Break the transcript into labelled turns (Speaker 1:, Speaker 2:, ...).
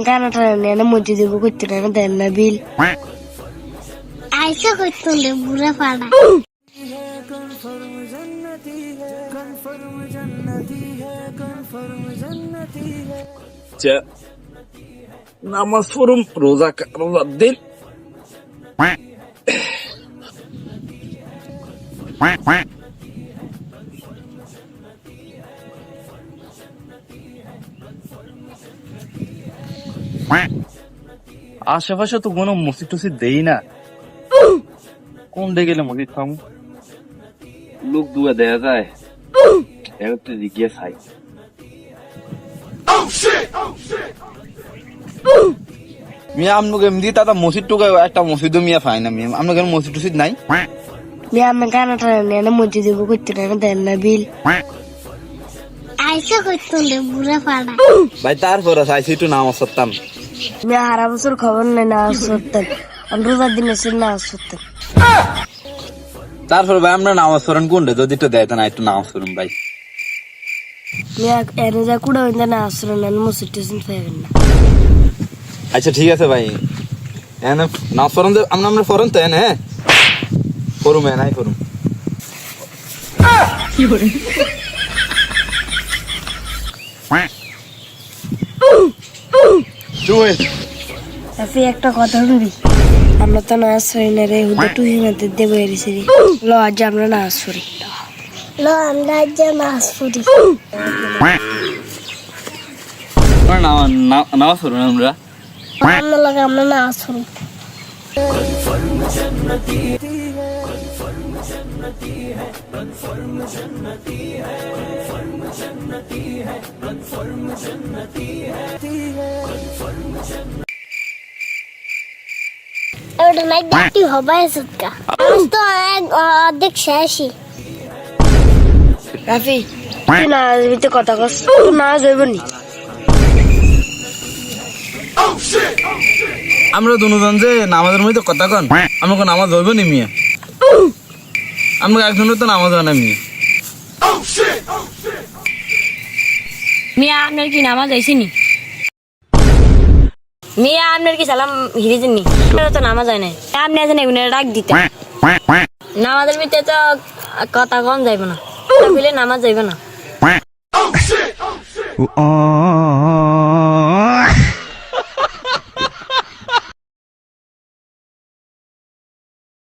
Speaker 1: কানাটা নেন মসজিদ করতে না দেন না বিল
Speaker 2: আইসা করতে বুড়া পাড়া
Speaker 3: নামাজ পড়ুম রোজা রোজার দিন আশেপাশে তো কোনো মসজিদ টসিদ দেই না। কোন দিকে গেলে মসজিদ খাম? লোক দুয়া দেয়া যায়। একটু জিজ্ঞেস খাই মিয়া আপনাকে এমনি দাদা মসজিদ টুকে একটা মসজিদও মিয়া পাই না মিয়া। আপনাকে মসজিদ টসিদ নাই।
Speaker 1: মিয়া আমি কানাটা নেন মসজিদ করতে না দেন না বিল।
Speaker 2: আইসা করতে বুড়া পাড়া।
Speaker 3: ভাই তারপর চাইছি একটু নামাজ পড়তাম
Speaker 1: মিয়া হারা বছর খবর নেই না সত্তর রোজার দিন এসে না সত্তর
Speaker 3: তারপর ভাই আমরা নামাজ পড়েন কোনটা? যদি একটু দেয় না একটু নামাজ পড়ুন ভাই।
Speaker 1: এনে যা কুড়া হইতে না নেন মসজিদ টসিদ পাইবেন না।
Speaker 3: আচ্ছা ঠিক আছে ভাই। হ্যাঁ নামাজ পড়েন আমরা আমরা পড়েন তো হ্যাঁ পড়ুম হ্যাঁ নাই পড়ুম চুপ
Speaker 1: তাতে একটা কথা শুনবি আমরা তো নাচ করি না রে হুদা টুহি মাতে দেবো এরিসি ল আজ আমরা নাচ করি
Speaker 2: লো আমরা আজ মাছ ফুরি
Speaker 3: নামাজ পড়ুন আমরা।
Speaker 2: আমরা লাগে আমরা মাছ ফুরি ওটা নাই দেখতে হবে সুতকা আজ তো অর্ধেক শেষই
Speaker 1: রাফি তুই না আসবি কথা কস তুই না যাইব
Speaker 3: আমরা দুজন যে নামাজের মধ্যে কথা কন আমাকে নামাজ হইব নি মিয়া? আমরা একজনের তো নামাজ হয় না মিয়া।
Speaker 4: মিয়া আপনার কি নামাজ আইসিনি মিয়া আপনার কি সালাম হিরিজেননি? আপনার তো নামাজ হয় নাই। আপনি আছেন এগুলো ডাক দিতে। নামাজের ভিতরে তো কথা কম যাইব না। বলে নামাজ যাইব না।